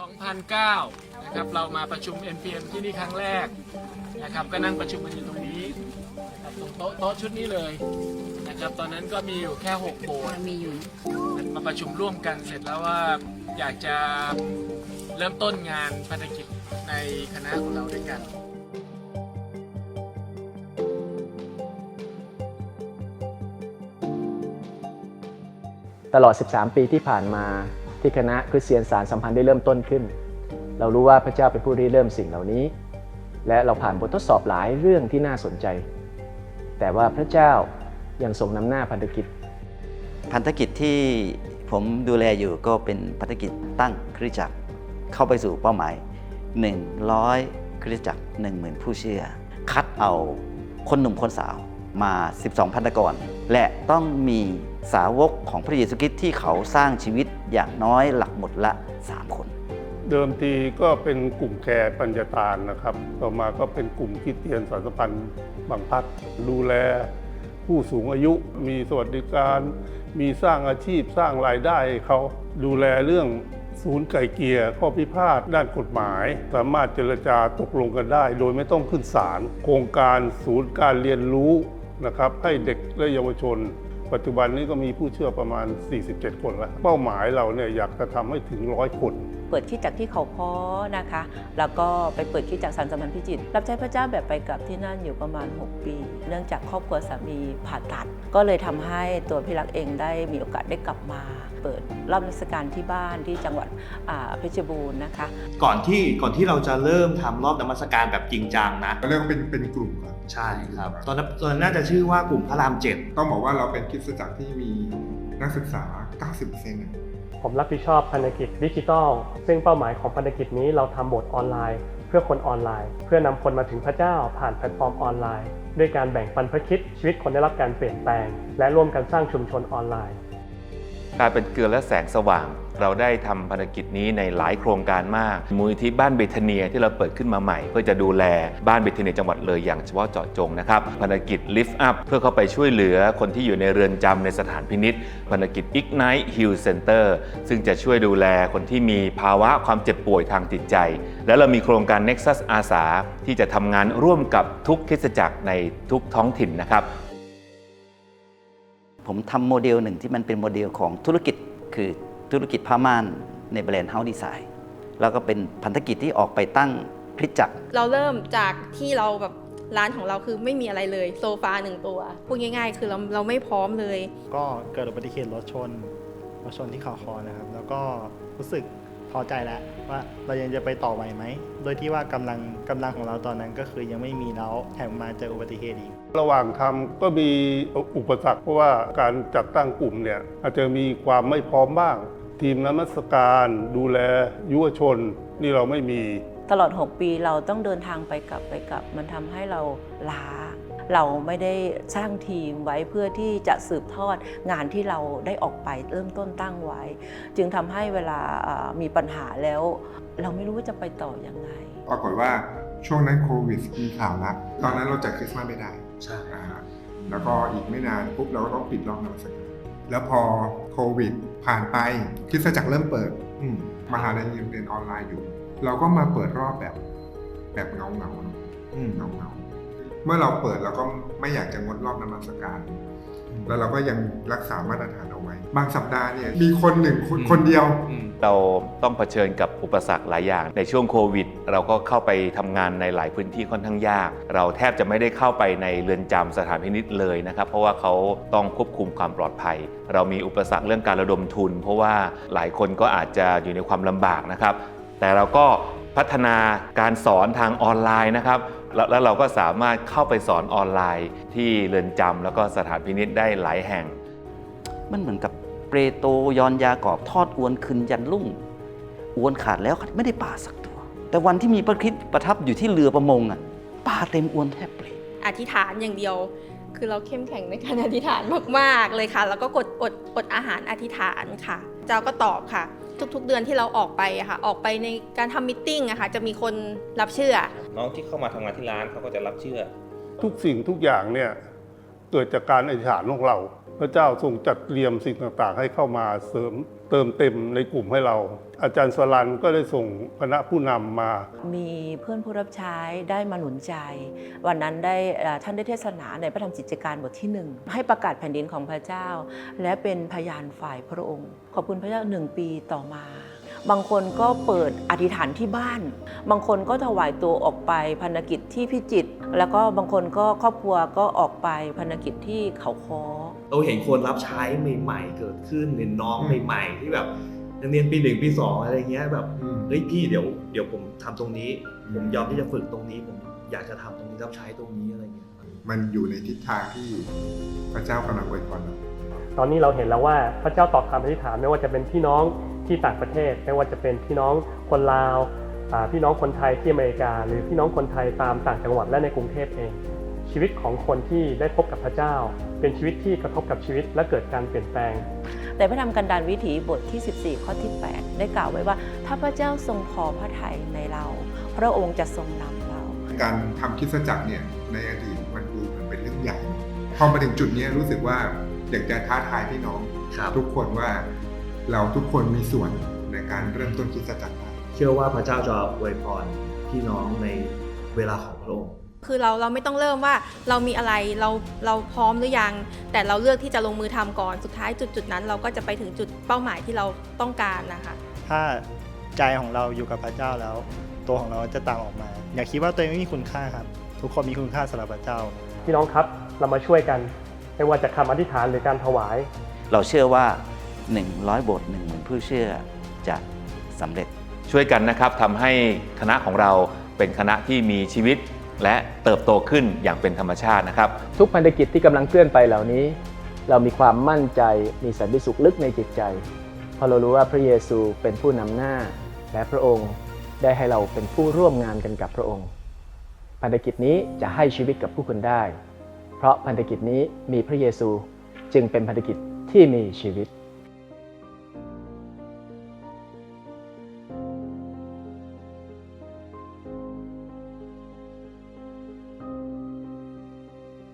2009 นะครับ เรามาประชุม NPM ที่นี่ครั้งแรกนะครับ ก็นั่งประชุมกันอยู่ตรงนี้นะครับตรงโต๊ะโต๊ะชุดนี้เลยนะครับ ตอนนั้นก็มีอยู่แค่6โบสถ์มีอยู่มาประชุมร่วมกันเสร็จแล้วว่าอยากจะเริ่มต้นงานภารกิจในคณะของเราด้วยกันตลอด 13 ปีที่ผ่านมา ที่คณะคริสเตียนสารสัมพันธ์ได้เริ่มต้นขึ้น เรารู้ว่าพระเจ้าเป็นผู้ริเริ่มสิ่งเหล่านี้ และเราผ่านบททดสอบหลายเรื่องที่น่าสนใจ แต่ว่าพระเจ้ายังทรงนำหน้าพันธกิจ พันธกิจที่ผมดูแลอยู่ก็เป็นพันธกิจตั้งคริสตจักรเข้าไปสู่เป้าหมาย 100 คริสตจักร 10,000 ผู้เชื่อ คัดเอาคนหนุ่มคนสาว มา 12 พันธกรและต้องมีสาวกของพระเยซูคริสต์ที่เขาสร้างชีวิตอย่างน้อยหลักหมดละ 3 คน เดิมทีก็เป็นกลุ่มแคร์ปัญญาตานนะครับ ต่อมาก็เป็นกลุ่มคริดเตียนสารสัมพันธ์บางพัดดูแลผู้สูงอายุมีสวัสดิการ มีสร้างอาชีพสร้างรายได้เขาดูแลเรื่องศูนย์ไก่เกียร์ข้อพิพาทด้านกฎหมาย สามารถเจรจาตกลงกันได้ โดยไม่ต้องขึ้นศาลโครงการศูนย์การเรียนรู้ นะครับให้เด็กและเยาวชน ปัจจุบันนี้ก็มีผู้เชื่อประมาณ 47 คนแล้ว เป้าหมายเราเนี่ยอยากจะทำให้ถึงร้อยคนเปิดที่จากที่เขาค้อนะคะ แล้วก็ไปเปิดที่จากสันสมันพิจิตรรับใช้พระเจ้าแบบไปกลับที่นั่นอยู่ประมาณ 6 ปี เนื่องจากครอบครัวสามีผ่าตัด ก็เลยทำให้ตัวพี่รักเองได้มีโอกาสได้กลับมา เปิดรอบราชการที่บ้านที่จังหวัดอ่าเพชรบูรณ์นะคะ ก่อนที่ก่อนที่เราจะเริ่มทำรอบนมัสการแบบจริงจังนะเราเรียกว่าเป็นเป็นกลุ่มก่อนใช่ครับ ตอนนั้นตอนนั้นน่าจะชื่อว่ากลุ่มพระรามเจ็ดต้องบอกว่าเราเป็นคริสตจักรที่มีนักศึกษา 90%เนี่ยผมรับผิดชอบพันธกิจดิจิทัล ซึ่งเป้าหมายของพันธกิจนี้เราทำโบสถ์ออนไลน์ เพื่อคนออนไลน์ เพื่อนำคนมาถึงพระเจ้าผ่านแพลตฟอร์มออนไลน์ ด้วยการแบ่งปันพระคิดชีวิตคนได้รับการเปลี่ยนแปลง และร่วมกันสร้างชุมชนออนไลน์ กลายเป็นเกลือและแสงสว่าง เราได้ทำภารกิจนี้ในหลายโครงการมาก มูลนิธิบ้านเบธเนียที่เราเปิดขึ้นมาใหม่ เพื่อจะดูแลบ้านเบธเนียจังหวัดเลยอย่างเฉพาะเจาะจงนะครับภารกิจ Lift Up เพื่อเข้าไปช่วยเหลือคนที่อยู่ในเรือนจำในสถานพินิษภารกิจ Ignite Heal Center ซึ่งจะช่วยดูแลคนที่มีภาวะความเจ็บป่วยทางจิตใจ และเรามีโครงการ Nexus อาสาที่จะทำงานร่วมกับทุกคริสตจักรในทุกท้องถิ่นนะครับ ผมทำโมเดลหนึ่งที่มันเป็นโมเดลของธุรกิจคือธุรกิจผ้าม่านในแบรนด์เฮาส์ดีไซน์แล้วก็เป็นพันธกิจที่ออกไปตั้งคริสตจักร เราเริ่มจากที่เราแบบร้านของเราคือไม่มีอะไรเลยโซฟาหนึ่งตัวพูดง่าย ๆ คือเราเราไม่พร้อมเลย ก็เกิดอุบัติเหตุรถชนรถชนที่เข่าคอนะครับ แล้วก็รู้สึก พอใจแล้วว่าเรายังจะไปต่อไหวไหม โดยที่ว่ากำลังกำลังของเราตอนนั้นก็คือยังไม่มีแล้วแถมมาเจออุบัติเหตุอีก ระหว่างทำก็มีอุปสรรคเพราะว่าการจัดตั้งกลุ่มเนี่ยอาจจะมีความไม่พร้อมบ้าง ทีมนมัสการดูแลยุวชน นี่เราไม่มี ตลอด 6 ปีเราต้องเดินทางไปกลับไปกลับ มันทำให้เราล้า เราไม่ได้สร้างทีมไว้เพื่อที่จะสืบทอดงานที่เราได้ออกไปเริ่มต้นตั้งไว้ จึงทำให้เวลาเอ่อมีปัญหาแล้ว เราไม่รู้ว่าจะไปต่อยังไง ปรากฏว่าช่วงนั้นโควิดมีข่าวลับตอนนั้นเราจัดคริสต์มาสไม่ได้ใช่อ่าแล้วก็อีกไม่นานปุ๊บเราก็ต้องปิดรอบนมัสการแล้วพอโควิดผ่านไปคริสตจักรเริ่มเปิดอืมมหาลัยยังเรียนออนไลน์อยู่ เราก็มาเปิดรอบแบบแบบเงาเงาๆอืมเงาเงาๆ เมื่อเราเปิดเราก็ไม่อยากจะงดรอบนมัสการ แล้วเราก็ยังรักษามาตรฐานเอาไว้ บางสัปดาห์เนี่ยมีคนหนึ่งคนคนเดียว เราต้องเผชิญกับอุปสรรคหลายอย่าง ในช่วงโควิด เราก็เข้าไปทำงานในหลายพื้นที่ค่อนข้างยาก เราแทบจะไม่ได้เข้าไปในเรือนจำสถานพินิษเลยนะครับ เพราะว่าเขาต้องควบคุมความปลอดภัย เรามีอุปสรรคเรื่องการระดมทุน เพราะว่าหลายคนก็อาจจะอยู่ในความลำบากนะครับ แต่เราก็พัฒนาการสอนทางออนไลน์นะครับ แล้วแล้วเราก็สามารถเข้าไปสอนออนไลน์ที่เรือนจำแล้วก็สถานพินิษได้หลายแห่ง มันเหมือนกับเปรโตยอนยากอบทอดอวนคืนยันรุ่ง อวนขาดแล้วไม่ได้ปลาสักตัว แต่วันที่มีพระคริสต์ประทับอยู่ที่เรือประมงอะปลาเต็มอวนแทบเปลยอธิษฐานอย่างเดียว คือเราเข้มแข็งในการอธิษฐานมากๆเลยค่ะ แล้วก็กดอดอดอาหารอธิษฐานค่ะ เจ้าก็ตอบค่ะ ทุก ๆ เดือนที่เราออกไปอะค่ะ ออกไปในการทำมิทติ้งอะค่ะ จะมีคนรับเชื่อ น้องที่เข้ามาทำงานที่ร้านเขาก็จะรับเชื่อ ทุกสิ่งทุกอย่างเนี่ยเกิดจากการอธิษฐานของเรา พระเจ้าทรงจัดเตรียมสิ่งต่างๆ ให้เข้ามาเสริมเติมเต็มในกลุ่มให้เรา อาจารย์สลันก็ได้ส่งคณะผู้นำมา มีเพื่อนผู้รับใช้ได้มาหนุนใจ วันนั้นได้ท่านได้เทศนาในพระธรรมจิตการบทที่หนึ่งให้ประกาศแผ่นดินของพระเจ้า และเป็นพยานฝ่ายพระองค์ ขอบคุณพระเจ้าหนึ่งปีต่อมา บางคนก็เปิดอธิษฐานที่บ้าน บางคนก็ถวายตัวออกไปพันธกิจที่พิจิตรแล้วก็บางคนก็ครอบครัวก็ออกไปพันธกิจที่เขาคอเราเห็นคนรับใช้ใหม่ๆ เกิดขึ้นเห็นน้องใหม่ ๆ ที่แบบนักเรียนปีหนึ่งปีสองอะไรเงี้ยแบบอืมเฮ้ยพี่เดี๋ยวเดี๋ยวผมทำตรงนี้ ผมยอมที่จะฝึกตรงนี้ ผมอยากจะทำตรงนี้รับใช้ตรงนี้อะไรเงี้ยมันอยู่ในทิศทางที่พระเจ้ากำลังอวยพรเราตอนนี้เราเห็นแล้วว่าพระเจ้าตอบคำอธิษฐานไม่ว่าจะเป็นพี่น้อง ที่ต่างประเทศ ไม่ว่าจะเป็นพี่น้องคนลาวอ่าพี่น้องคนไทยที่อเมริกา หรือพี่น้องคนไทยตามต่างจังหวัดและในกรุงเทพเอง ชีวิตของคนที่ได้พบกับพระเจ้า เป็นชีวิตที่กระทบกับชีวิตและเกิดการเปลี่ยนแปลงในพระธรรมกันดารวิถีบทที่ 14 ข้อที่ 8 ได้กล่าวไว้ว่า ถ้าพระเจ้าทรงพอพระทัยในเรา พระองค์จะทรงนำเรา การทำคริดสจักรเนี่ยในอดีตมันดูเหมือนเป็นเรื่องใหญ่พอมาถึงจุดเนี้ยรู้สึกว่าอยากจะท้าทายพี่น้องครับทุกคนว่า เราทุกคนมีส่วนในการเริ่มต้นคริดสจักรได้เชื่อว่าพระเจ้าจะอวยพรพี่น้องในเวลาของพระองค์คือเราเราไม่ต้องเริ่มว่าเรามีอะไรเราเราพร้อมหรือยัง แต่เราเลือกที่จะลงมือทำก่อนสุดท้ายจุดจุดๆนั้น เราก็จะไปถึงจุดเป้าหมายที่เราต้องการนะคะถ้าใจของเราอยู่กับพระเจ้าแล้ว ตัวของเราจะต่างออกมา อย่าคิดว่าตัวเองไม่มีคุณค่าครับ ทุกคนมีคุณค่าสำหรับพระเจ้าพี่น้องครับเรามาช่วยกัน ไม่ว่าจะคำอธิษฐานหรือการถวาย เราเชื่อว่า 100 บท1 0,000ผู้เชื่อจะสำเร็จ ช่วยกันนะครับทำให้คณะของเราเป็นคณะที่มีชีวิต และเติบโตขึ้นอย่างเป็นธรรมชาตินะครับ ทุกพันธกิจที่กำลังเคลื่อนไปเหล่านี้ เรามีความมั่นใจมีสันติสุขลึกในจิตใจเพราะเรารู้ว่าพระเยซูเป็นผู้นำหน้า และพระองค์ได้ให้เราเป็นผู้ร่วมงานกันกับพระองค์ พันธกิจนี้จะให้ชีวิตกับผู้คนได้ เพราะพันธกิจนี้มีพระเยซูจึงเป็นพันธกิจที่มีชีวิต